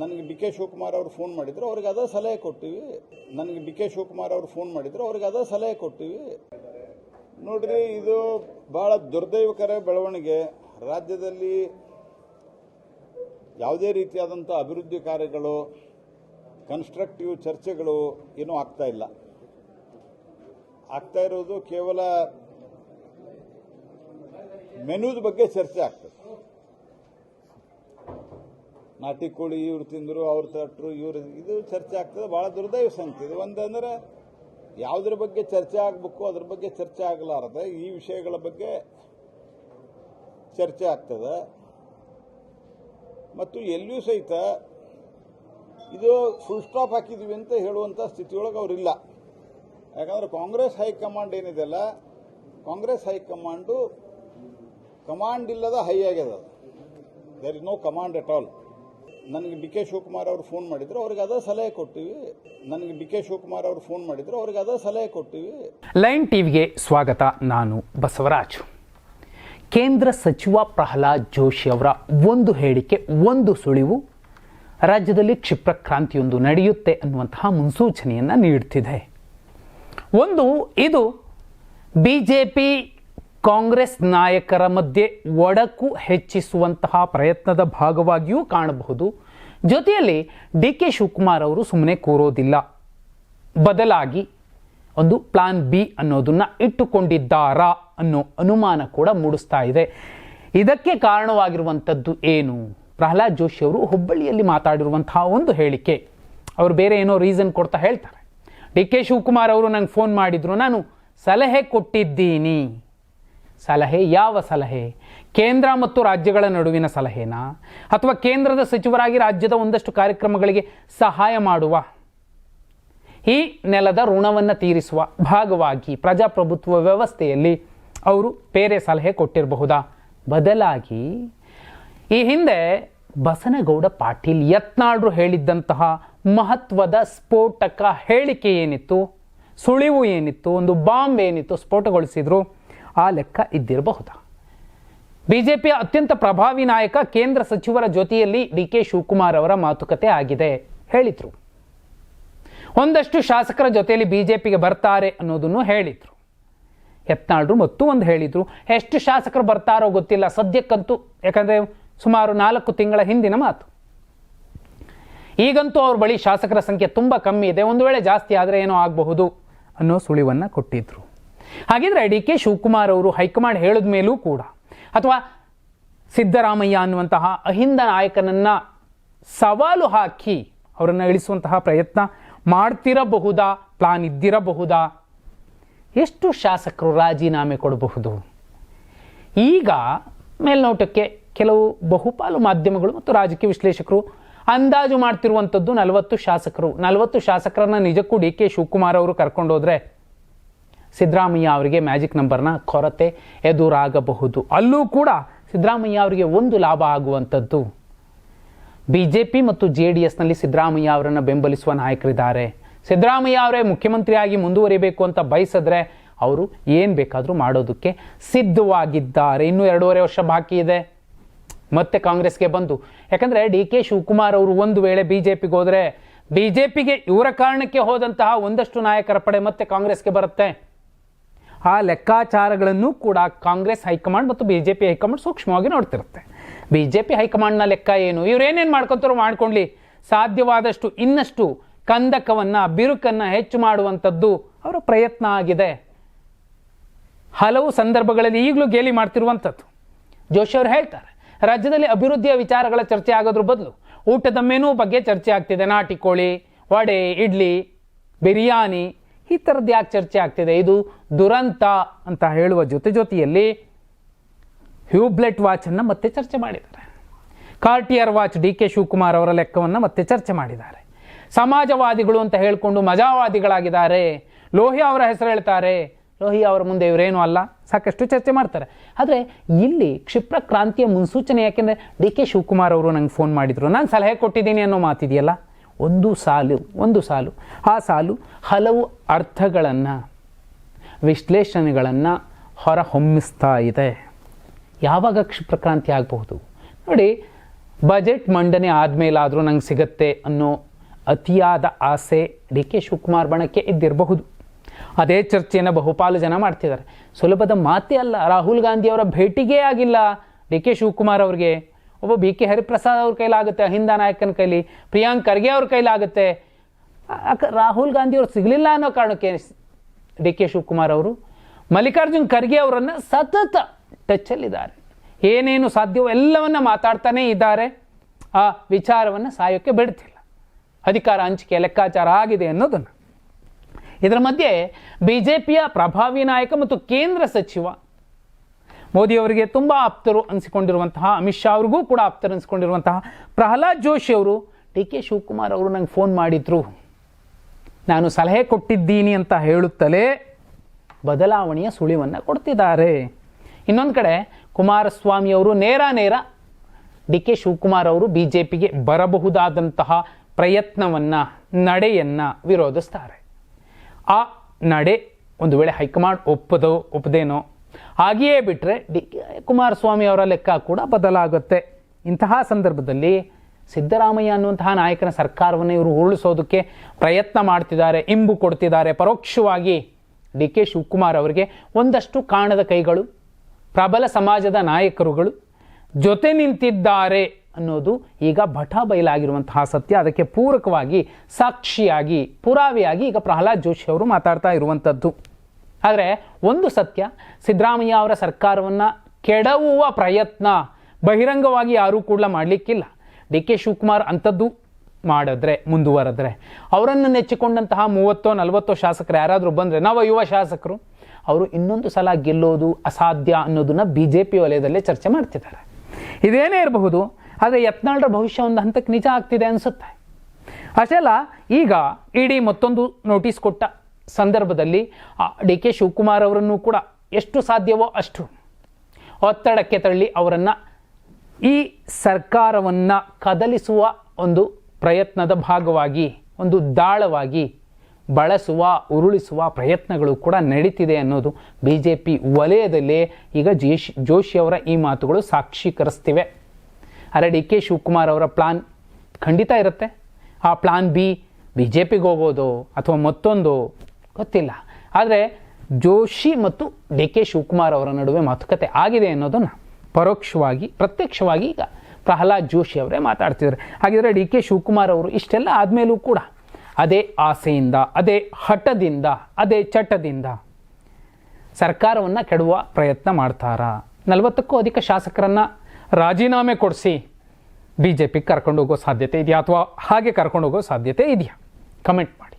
ನನಗೆ D K Shivakumar ಅವರು phone ಮಾಡಿದ್ರು, ಅವ್ರಿಗೆ ಅದೇ ಸಲಹೆ ಕೊಟ್ಟಿವಿ ನನಗೆ ಡಿ ಕೆ ಶಿವಕುಮಾರ್ ಅವರು ಫೋನ್ ಮಾಡಿದ್ರು, ಅವ್ರಿಗೆ ಅದೇ ಸಲಹೆ ಕೊಟ್ಟಿವಿ ನೋಡ್ರಿ, ಇದು ಬಹಳ ದುರ್ದೈವಕರ ಬೆಳವಣಿಗೆ. ರಾಜ್ಯದಲ್ಲಿ ಯಾವುದೇ ರೀತಿಯಾದಂಥ ಅಭಿವೃದ್ಧಿ ಕಾರ್ಯಗಳು ಕನ್ಸ್ಟ್ರಕ್ಟಿವ್ ಚರ್ಚೆಗಳು ಏನೂ ಆಗ್ತಾ ಇಲ್ಲ. ಆಗ್ತಾ ಇರೋದು ಕೇವಲ ಮೆನುದ ಬಗ್ಗೆ ಚರ್ಚೆ ಆಗ್ತದೆ ನಾಟಿ ಕೋಳಿ ಇವ್ರು ತಿಂದರು, ಅವ್ರು ತಟ್ಟರು ಇವ್ರು ಇದು ಚರ್ಚೆ ಆಗ್ತದೆ, ಭಾಳ ದುರ್ದೈವ ಸಂಗತಿ ಇದು. ಒಂದಂದ್ರೆ ಯಾವುದ್ರ ಬಗ್ಗೆ ಚರ್ಚೆ ಆಗಬೇಕು, ಅದ್ರ ಬಗ್ಗೆ ಚರ್ಚೆ ಆಗಲಾರದೆ, ಈ ವಿಷಯಗಳ ಬಗ್ಗೆ ಚರ್ಚೆ ಆಗ್ತದೆ. ಮತ್ತು ಎಲ್ಲಿಯೂ ಸಹಿತ ಇದು ಫುಲ್ ಸ್ಟಾಪ್ ಹಾಕಿದೀವಿ ಅಂತ ಹೇಳುವಂಥ ಸ್ಥಿತಿಯೊಳಗೆ ಅವರಿಲ್ಲ. ಯಾಕಂದ್ರೆ ಕಾಂಗ್ರೆಸ್ ಹೈಕಮಾಂಡ್ ಏನಿದೆಯಲ್ಲ ಕಾಂಗ್ರೆಸ್ ಹೈಕಮಾಂಡು ಕಮಾಂಡ್ ಇಲ್ಲದ ಹೈ ಆಗ್ಯದ there is no command at all ನನಗೆ ಡಿ ಕೆ ಶಿವಕುಮಾರ್ ಅವರು ಫೋನ್ ಮಾಡಿದ್ರು, ಅವ್ರಿಗೆ ಅದೇ ಸಲಹೆ ಕೊಟ್ಟಿವಿ ನನಗೆ ಡಿ ಕೆ ಶಿವಕುಮಾರ್ ಅವರು ಫೋನ್ ಮಾಡಿದ್ರು, ಅವ್ರಿಗೆ ಅದೇ ಸಲಹೆ ಕೊಟ್ಟಿವಿ ಲೈನ್ ಟಿವಿಗೆ ಸ್ವಾಗತ, ನಾನು ಬಸವರಾಜ್. ಕೇಂದ್ರ ಸಚಿವ ಪ್ರಹ್ಲಾದ್ ಜೋಶಿ ಅವರ ಒಂದು ಹೇಳಿಕೆ, ಒಂದು ಸುಳಿವು ರಾಜ್ಯದಲ್ಲಿ ಕ್ಷಿಪ್ರ ಕ್ರಾಂತಿಯೊಂದು ನಡೆಯುತ್ತೆ ಅನ್ನುವಂತಹ ಮುನ್ಸೂಚನೆಯನ್ನು ನೀಡುತ್ತಿದೆ ಒಂದು, ಇದು ಬಿ ಜೆ ಪಿ ಕಾಂಗ್ರೆಸ್ ನಾಯಕರ ಮಧ್ಯೆ ಒಡಕು ಹೆಚ್ಚಿಸುವಂತಹ ಪ್ರಯತ್ನದ ಭಾಗವಾಗಿಯೂ ಕಾಣಬಹುದು. ಜೊತೆಯಲ್ಲಿ ಡಿ ಕೆ ಶಿವಕುಮಾರ್ ಅವರು ಸುಮ್ಮನೆ ಕೂರೋದಿಲ್ಲ. ಬದಲಾಗಿ ಒಂದು ಪ್ಲಾನ್ ಬಿ ಅನ್ನೋದನ್ನು ಇಟ್ಟುಕೊಂಡಿದ್ದಾರಾ ಅನ್ನೋ ಅನುಮಾನ ಕೂಡ ಮೂಡಿಸ್ತಾ ಇದೆ. ಇದಕ್ಕೆ ಕಾರಣವಾಗಿರುವಂಥದ್ದು ಏನು? ಪ್ರಹ್ಲಾದ್ ಜೋಶಿ ಅವರು ಹುಬ್ಬಳ್ಳಿಯಲ್ಲಿ ಮಾತಾಡಿರುವಂತಹ ಒಂದು ಹೇಳಿಕೆ. ಅವರು ಬೇರೆ ಏನೋ ರೀಸನ್ ಕೊಡ್ತಾ ಹೇಳ್ತಾರೆ. ಡಿ ಕೆ ಶಿವಕುಮಾರ್ ಅವರು ನನಗೆ ಫೋನ್ ಮಾಡಿದ್ರು, ನಾನು ಸಲಹೆ ಕೊಟ್ಟಿದ್ದೀನಿ. ಸಲಹೆ? ಯಾವ ಸಲಹೆ? ಕೇಂದ್ರ ಮತ್ತು ರಾಜ್ಯಗಳ ನಡುವಿನ ಸಲಹೆನಾ? ಅಥವಾ ಕೇಂದ್ರದ ಸಚಿವರಾಗಿ ರಾಜ್ಯದ ಒಂದಷ್ಟು ಕಾರ್ಯಕ್ರಮಗಳಿಗೆ ಸಹಾಯ ಮಾಡುವ? ಈ ನೆಲದ ಋಣವನ್ನು ತೀರಿಸುವ ಭಾಗವಾಗಿ ಪ್ರಜಾಪ್ರಭುತ್ವ ವ್ಯವಸ್ಥೆಯಲ್ಲಿ ಅವರು ಬೇರೆ ಸಲಹೆ ಕೊಟ್ಟಿರಬಹುದಾ? ಬದಲಾಗಿ, ಈ ಹಿಂದೆ ಬಸನಗೌಡ ಪಾಟೀಲ್ ಯತ್ನಾಳ್ರು ಹೇಳಿದ್ದಂತಹ ಮಹತ್ವದ ಸ್ಫೋಟಕ ಹೇಳಿಕೆ ಏನಿತ್ತು? ಸುಳಿವು ಏನಿತ್ತು? ಒಂದು ಬಾಂಬ್ ಏನಿತ್ತು? ಸ್ಫೋಟಗೊಳಿಸಿದ್ರು? ಆ ಲೆಕ್ಕ ಇದ್ದಿರಬಹುದು? ಬಿಜೆಪಿಯ ಅತ್ಯಂತ ಪ್ರಭಾವಿ ನಾಯಕ ಕೇಂದ್ರ ಸಚಿವರ ಜೊತೆಯಲ್ಲಿ ಡಿ ಕೆ ಶಿವಕುಮಾರ್ ಅವರ ಮಾತುಕತೆ ಆಗಿದೆ, ಹೇಳಿದರು. ಒಂದಷ್ಟು ಶಾಸಕರ ಜೊತೆಯಲ್ಲಿ ಬಿಜೆಪಿಗೆ ಬರ್ತಾರೆ ಅನ್ನೋದನ್ನು ಹೇಳಿದರು. ಯತ್ನಾಳ್ರು ಮತ್ತು ಒಂದು ಹೇಳಿದರು, ಎಷ್ಟು ಶಾಸಕರು ಬರ್ತಾರೋ ಗೊತ್ತಿಲ್ಲ, ಸದ್ಯಕ್ಕಂತೂ, ಯಾಕಂದರೆ ಸುಮಾರು ನಾಲ್ಕು ತಿಂಗಳ ಹಿಂದಿನ ಮಾತು. ಈಗಂತೂ ಅವ್ರ ಬಳಿ ಶಾಸಕರ ಸಂಖ್ಯೆ ತುಂಬ ಕಮ್ಮಿ ಇದೆ, ಒಂದು ವೇಳೆ ಜಾಸ್ತಿ ಆದರೆ ಏನೋ ಆಗಬಹುದು ಅನ್ನೋ ಸುಳಿವನ್ನು ಕೊಟ್ಟಿದ್ರು. ಹಾಗಿದ್ರೆ ಡಿ ಕೆ ಶಿವಕುಮಾರ್ ಅವರು ಹೈಕಮಾಂಡ್ ಹೇಳಿದ ಮೇಲೂ ಕೂಡ, ಅಥವಾ ಸಿದ್ದರಾಮಯ್ಯ ಅನ್ನುವಂತಹ ಅಹಿಂದ ನಾಯಕನನ್ನ ಸವಾಲು ಹಾಕಿ ಅವರನ್ನು ಇಳಿಸುವಂತಹ ಪ್ರಯತ್ನ ಮಾಡ್ತಿರಬಹುದಾ, ಪ್ಲಾನ್ ಇದ್ದಿರಬಹುದಾ? ಎಷ್ಟು ಶಾಸಕರು ರಾಜೀನಾಮೆ ಕೊಡಬಹುದು? ಈಗ ಮೇಲ್ನೋಟಕ್ಕೆ ಕೆಲವು ಬಹುಪಾಲು ಮಾಧ್ಯಮಗಳು ಮತ್ತು ರಾಜಕೀಯ ವಿಶ್ಲೇಷಕರು ಅಂದಾಜು ಮಾಡ್ತಿರುವಂಥದ್ದು ನಲವತ್ತು ಶಾಸಕರು. ನಲವತ್ತು ಶಾಸಕರನ್ನ ನಿಜಕ್ಕೂ ಡಿ ಕೆ ಶಿವಕುಮಾರ್ ಅವರು ಕರ್ಕೊಂಡೋದ್ರೆ ಸಿದ್ದರಾಮಯ್ಯ ಅವರಿಗೆ ಮ್ಯಾಜಿಕ್ ನಂಬರ್ನ ಕೊರತೆ ಎದುರಾಗಬಹುದು. ಅಲ್ಲೂ ಕೂಡ ಸಿದ್ದರಾಮಯ್ಯ ಅವರಿಗೆ ಒಂದು ಲಾಭ ಆಗುವಂಥದ್ದು. ಬಿ ಜೆ ಪಿ ಮತ್ತು ಜೆ ಡಿ ಎಸ್ನಲ್ಲಿ ಸಿದ್ದರಾಮಯ್ಯ ಅವರನ್ನು ಬೆಂಬಲಿಸುವ ನಾಯಕರಿದ್ದಾರೆ. ಸಿದ್ದರಾಮಯ್ಯ ಅವರೇ ಮುಖ್ಯಮಂತ್ರಿಯಾಗಿ ಮುಂದುವರಿಬೇಕು ಅಂತ ಬಯಸಿದ್ರೆ ಅವರು ಏನು ಬೇಕಾದರೂ ಮಾಡೋದಕ್ಕೆ ಸಿದ್ಧವಾಗಿದ್ದಾರೆ. ಇನ್ನೂ ಎರಡೂವರೆ ವರ್ಷ ಬಾಕಿ ಇದೆ. ಮತ್ತೆ ಕಾಂಗ್ರೆಸ್ಗೆ ಬಂದು. ಯಾಕಂದರೆ ಡಿ ಕೆ ಶಿವಕುಮಾರ್ ಅವರು ಒಂದು ವೇಳೆ ಬಿ ಜೆ ಪಿಗೆ ಹೋದರೆ ಬಿ ಜೆ ಪಿಗೆ ಇವರ ಕಾರಣಕ್ಕೆ ಹೋದಂತಹ ಒಂದಷ್ಟು ನಾಯಕರ ಪಡೆ ಮತ್ತೆ ಕಾಂಗ್ರೆಸ್ಗೆ ಬರುತ್ತೆ. ಆ ಲೆಕ್ಕಾಚಾರಗಳನ್ನು ಕೂಡ ಕಾಂಗ್ರೆಸ್ ಹೈಕಮಾಂಡ್ ಮತ್ತು B J P high command ಸೂಕ್ಷ್ಮವಾಗಿ ನೋಡ್ತಿರುತ್ತೆ. ಬಿ ಜೆ ಪಿ ಹೈಕಮಾಂಡ್ನ ಲೆಕ್ಕ ಏನು? ಇವ್ರೇನೇನು ಮಾಡ್ಕೊತಾರೋ ಮಾಡ್ಕೊಳ್ಳಿ ಸಾಧ್ಯವಾದಷ್ಟು ಇನ್ನಷ್ಟು ಕಂದಕವನ್ನು, ಬಿರುಕನ್ನು ಹೆಚ್ಚು ಮಾಡುವಂಥದ್ದು ಅವರ ಪ್ರಯತ್ನ ಆಗಿದೆ. ಹಲವು ಸಂದರ್ಭಗಳಲ್ಲಿ ಈಗಲೂ ಗೇಲಿ ಮಾಡ್ತಿರುವಂಥದ್ದು. ಜೋಶಿ ಅವರು ಹೇಳ್ತಾರೆ, ರಾಜ್ಯದಲ್ಲಿ ಅಭಿವೃದ್ಧಿಯ ವಿಚಾರಗಳ ಚರ್ಚೆ ಆಗೋದ್ರ ಬದಲು ಊಟದ ಮೆನು ಬಗ್ಗೆ ಚರ್ಚೆ ಆಗ್ತಿದೆ. ನಾಟಿ ಕೋಳಿ, ವಡೆ, ಇಡ್ಲಿ, ಬಿರಿಯಾನಿ ಈ ಥರದ್ದು ಯಾಕೆ ಚರ್ಚೆ ಆಗ್ತಿದೆ? ಇದು ದುರಂತ ಅಂತ ಹೇಳುವ ಜೊತೆ ಜೊತೆಯಲ್ಲಿ ಹ್ಯೂಬ್ಲೆಟ್ ವಾಚನ್ನು ಮತ್ತೆ ಚರ್ಚೆ ಮಾಡಿದ್ದಾರೆ. Cartier watch D K Shivakumar ಅವರ ಲೆಕ್ಕವನ್ನು ಮತ್ತೆ ಚರ್ಚೆ ಮಾಡಿದ್ದಾರೆ. ಸಮಾಜವಾದಿಗಳು ಅಂತ ಹೇಳಿಕೊಂಡು ಮಜಾವಾದಿಗಳಾಗಿದ್ದಾರೆ. ಲೋಹಿ ಅವರ ಹೆಸರು ಹೇಳ್ತಾರೆ. ಲೋಹಿ ಅವರ ಮುಂದೆ ಇವರೇನು ಅಲ್ಲ, ಸಾಕಷ್ಟು ಚರ್ಚೆ ಮಾಡ್ತಾರೆ. ಆದರೆ ಇಲ್ಲಿ ಕ್ಷಿಪ್ರ ಕ್ರಾಂತಿಯ ಮುನ್ಸೂಚನೆ ಯಾಕೆಂದರೆ ಡಿ ಕೆ ಶಿವಕುಮಾರ್ ಅವರು ನಂಗೆ ಫೋನ್ ಮಾಡಿದರು. ನಾನು ಸಲಹೆ ಕೊಟ್ಟಿದ್ದೀನಿ ಅನ್ನೋ ಮಾತಿದೆಯಲ್ಲ? ಒಂದು ಸಾಲು ಒಂದು ಸಾಲು. ಆ ಸಾಲು ಹಲವು ಅರ್ಥಗಳನ್ನು, ವಿಶ್ಲೇಷಣೆಗಳನ್ನು ಹೊರಹೊಮ್ಮಿಸ್ತಾ ಇದೆ. ಯಾವಾಗ ಕ್ಷಿಪ್ರಕ್ರಾಂತಿ ಆಗಬಹುದು? ನೋಡಿ, ಬಜೆಟ್ ಮಂಡನೆ ಆದಮೇಲಾದರೂ ನಂಗೆ ಸಿಗತ್ತೆ ಅನ್ನೋ ಅತಿಯಾದ ಆಸೆ ಡಿ ಕೆ ಶಿವಕುಮಾರ್ ಬಣಕ್ಕೆ ಇದ್ದಿರಬಹುದು. ಅದೇ ಚರ್ಚೆಯನ್ನು ಬಹುಪಾಲು ಜನ ಮಾಡ್ತಿದ್ದಾರೆ. ಸುಲಭದ ಮಾತೇ ಅಲ್ಲ, ರಾಹುಲ್ ಗಾಂಧಿ ಅವರ ಭೇಟಿಗೇ ಆಗಿಲ್ಲ ಡಿ ಕೆ ಶಿವಕುಮಾರ್ ಅವ್ರಿಗೆ. ಒಬ್ಬ ಬಿ ಕೆ ಹರಿಪ್ರಸಾದ್ ಅವ್ರ ಕೈಲಾಗುತ್ತೆ, ಅಹಿಂದ ನಾಯಕನ ಕೈಲಿ, ಪ್ರಿಯಾಂಕ್ ಖರ್ಗೆ ಅವ್ರ ಕೈಲಾಗುತ್ತೆ. ರಾಹುಲ್ ಗಾಂಧಿ ಅವ್ರು ಸಿಗಲಿಲ್ಲ ಅನ್ನೋ ಕಾರಣಕ್ಕೆ ಡಿ ಕೆ ಶಿವಕುಮಾರ್ ಅವರು. ಮಲ್ಲಿಕಾರ್ಜುನ್ ಖರ್ಗೆ ಅವರನ್ನು ಸತತ ಟಚ್ಚಲ್ಲಿದ್ದಾರೆ ಏನೇನು ಸಾಧ್ಯವೋ ಎಲ್ಲವನ್ನ ಮಾತಾಡ್ತಾನೇ ಇದ್ದಾರೆ. ಆ ವಿಚಾರವನ್ನು ಸಾಯೋಕ್ಕೆ ಬಿಡ್ತಿಲ್ಲ. ಅಧಿಕಾರ ಹಂಚಿಕೆ ಲೆಕ್ಕಾಚಾರ ಆಗಿದೆ ಅನ್ನೋದನ್ನು. ಇದರ ಮಧ್ಯೆ ಬಿ ಜೆ ಪಿಯ ಪ್ರಭಾವಿ ನಾಯಕ ಮತ್ತು ಕೇಂದ್ರ ಸಚಿವ ಮೋದಿಯವರಿಗೆ ತುಂಬ ಆಪ್ತರು ಅನಿಸಿಕೊಂಡಿರುವಂತಹ, ಅಮಿತ್ ಶಾ ಅವ್ರಿಗೂ ಕೂಡ ಆಪ್ತರು ಅನಿಸಿಕೊಂಡಿರುವಂತಹ ಪ್ರಹ್ಲಾದ್ ಜೋಶಿ ಅವರು, ಡಿ ಕೆ ಶಿವಕುಮಾರ್ ಅವರು ನಂಗೆ ಫೋನ್ ಮಾಡಿದ್ರು. ನಾನು ಸಲಹೆ ಕೊಟ್ಟಿದ್ದೀನಿ ಅಂತ ಹೇಳುತ್ತಲೇ ಬದಲಾವಣೆಯ ಸುಳಿವನ್ನು ಕೊಡ್ತಿದ್ದಾರೆ. ಇನ್ನೊಂದು ಕಡೆ ಕುಮಾರಸ್ವಾಮಿ ಅವರು ನೇರ ನೇರ ಡಿ ಕೆ ಶಿವಕುಮಾರ್ ಅವರು ಬಿ ಜೆ ಪಿಗೆ ಬರಬಹುದಾದಂತಹ ಪ್ರಯತ್ನವನ್ನು, ನಡೆಯನ್ನು ವಿರೋಧಿಸ್ತಾರೆ. ಆ ನಡೆ ಒಂದು ವೇಳೆ ಹೈಕಮಾಂಡ್ ಒಪ್ಪದೋ, ಒಪ್ಪದೇನೋ ಹಾಗೆಯೇ ಬಿಟ್ಟರೆ ಡಿ ಕುಮಾರಸ್ವಾಮಿ ಅವರ ಲೆಕ್ಕ ಕೂಡ ಬದಲಾಗುತ್ತೆ. ಇಂತಹ ಸಂದರ್ಭದಲ್ಲಿ ಸಿದ್ದರಾಮಯ್ಯ ಅನ್ನುವಂತಹ ನಾಯಕನ ಸರ್ಕಾರವನ್ನು ಇವರು ಉರುಳಿಸೋದಕ್ಕೆ ಪ್ರಯತ್ನ ಮಾಡ್ತಿದ್ದಾರೆ, ಇಂಬು ಕೊಡ್ತಿದ್ದಾರೆ. ಪರೋಕ್ಷವಾಗಿ ಡಿ ಕೆ ಶಿವಕುಮಾರ್ ಅವರಿಗೆ ಒಂದಷ್ಟು ಕಾಣದ ಕೈಗಳು, ಪ್ರಬಲ ಸಮಾಜದ ನಾಯಕರುಗಳು ಜೊತೆ ನಿಂತಿದ್ದಾರೆ ಅನ್ನೋದು ಈಗ ಭಟ ಬಯಲಾಗಿರುವಂತಹ ಸತ್ಯ. ಅದಕ್ಕೆ ಪೂರಕವಾಗಿ ಸಾಕ್ಷಿಯಾಗಿ, ಪುರಾವೆಯಾಗಿ ಈಗ ಪ್ರಹ್ಲಾದ್ ಜೋಶಿ ಅವರು ಮಾತಾಡ್ತಾ ಇರುವಂಥದ್ದು. ಆದರೆ ಒಂದು ಸತ್ಯ, ಸಿದ್ದರಾಮಯ್ಯ ಅವರ ಸರ್ಕಾರವನ್ನು ಕೆಡವುವ ಪ್ರಯತ್ನ ಬಹಿರಂಗವಾಗಿ ಯಾರೂ ಕೂಡ ಮಾಡಲಿಕ್ಕಿಲ್ಲ. ಡಿ ಕೆ ಶಿವಕುಮಾರ್ ಅಂಥದ್ದು ಮಾಡಿದ್ರೆ, ಮುಂದುವರೆದ್ರೆ. ಅವರನ್ನು ನೆಚ್ಚಿಕೊಂಡಂತಹ ಮೂವತ್ತೋ ನಲವತ್ತೋ ಶಾಸಕರು ಯಾರಾದರೂ ಬಂದರೆ, ನಾವು ಯುವ ಶಾಸಕರು, ಅವರು ಇನ್ನೊಂದು ಸಲ ಗೆಲ್ಲೋದು ಅಸಾಧ್ಯ ಅನ್ನೋದನ್ನು ಬಿ ಜೆ ಪಿ ವಲಯದಲ್ಲೇ ಚರ್ಚೆ ಮಾಡ್ತಿದ್ದಾರೆ. ಇದೇನೇ ಇರಬಹುದು, ಆದರೆ ಯತ್ನಾಳರ ಭವಿಷ್ಯ ಒಂದು ಹಂತಕ್ಕೆ ನಿಜ ಆಗ್ತಿದೆ ಅನಿಸುತ್ತೆ. ಅಷ್ಟೇ ಅಲ್ಲ, ಈಗ ಇಡಿ ಮತ್ತೊಂದು ನೋಟಿಸ್ ಕೊಟ್ಟ ಸಂದರ್ಭದಲ್ಲಿ ಡಿ ಕೆ ಶಿವಕುಮಾರ್ ಅವರನ್ನು ಕೂಡ ಎಷ್ಟು ಸಾಧ್ಯವೋ ಅಷ್ಟು ಒತ್ತಡಕ್ಕೆ ತಳ್ಳಿ ಅವರನ್ನು ಈ ಸರ್ಕಾರವನ್ನು ಕದಲಿಸುವ ಒಂದು ಪ್ರಯತ್ನದ ಭಾಗವಾಗಿ, ಒಂದು ದಾಳವಾಗಿ ಬಳಸುವ, ಉರುಳಿಸುವ ಪ್ರಯತ್ನಗಳು ಕೂಡ ನಡೀತಿದೆ ಅನ್ನೋದು ಬಿ ಜೆ ಪಿ ವಲಯದಲ್ಲೇ ಈಗ ಜೇಶ್, ಜೋಶಿ ಅವರ ಈ ಮಾತುಗಳು ಸಾಕ್ಷೀಕರಿಸ್ತಿವೆ. ಆದರೆ ಡಿ ಕೆ ಶಿವಕುಮಾರ್ ಅವರ ಪ್ಲಾನ್ ಖಂಡಿತ ಇರುತ್ತೆ. ಆ ಪ್ಲಾನ್ ಬಿ ಬಿ ಜೆ ಪಿಗೆ ಹೋಗೋದು ಅಥವಾ ಮತ್ತೊಂದು ಗೊತ್ತಿಲ್ಲ. ಆದರೆ ಜೋಶಿ ಮತ್ತು ಡಿ ಕೆ ಶಿವಕುಮಾರ್ ಅವರ ನಡುವೆ ಮಾತುಕತೆ ಆಗಿದೆ ಅನ್ನೋದನ್ನು ಪರೋಕ್ಷವಾಗಿ, ಪ್ರತ್ಯಕ್ಷವಾಗಿ ಈಗ ಪ್ರಹ್ಲಾದ್ ಜೋಶಿ ಅವರೇ ಮಾತಾಡ್ತಿದ್ದಾರೆ. ಹಾಗಿದ್ರೆ ಡಿ ಕೆ ಶಿವಕುಮಾರ್ ಅವರು ಇಷ್ಟೆಲ್ಲ ಆದಮೇಲೂ ಕೂಡ ಅದೇ ಆಸೆಯಿಂದ, ಅದೇ ಹಠದಿಂದ, ಅದೇ ಚಟದಿಂದ ಸರ್ಕಾರವನ್ನು ಕೆಡುವ ಪ್ರಯತ್ನ ಮಾಡ್ತಾರಾ? ನಲವತ್ತಕ್ಕೂ ಅಧಿಕ ಶಾಸಕರನ್ನು ರಾಜೀನಾಮೆ ಕೊಡಿಸಿ ಬಿ ಜೆ ಪಿಗೆ ಕರ್ಕೊಂಡು ಹೋಗೋ ಸಾಧ್ಯತೆ ಇದೆಯಾ ಅಥವಾ ಹಾಗೆ ಕರ್ಕೊಂಡು ಹೋಗೋ ಸಾಧ್ಯತೆ ಇದೆಯಾ? ಕಮೆಂಟ್ ಮಾಡಿ.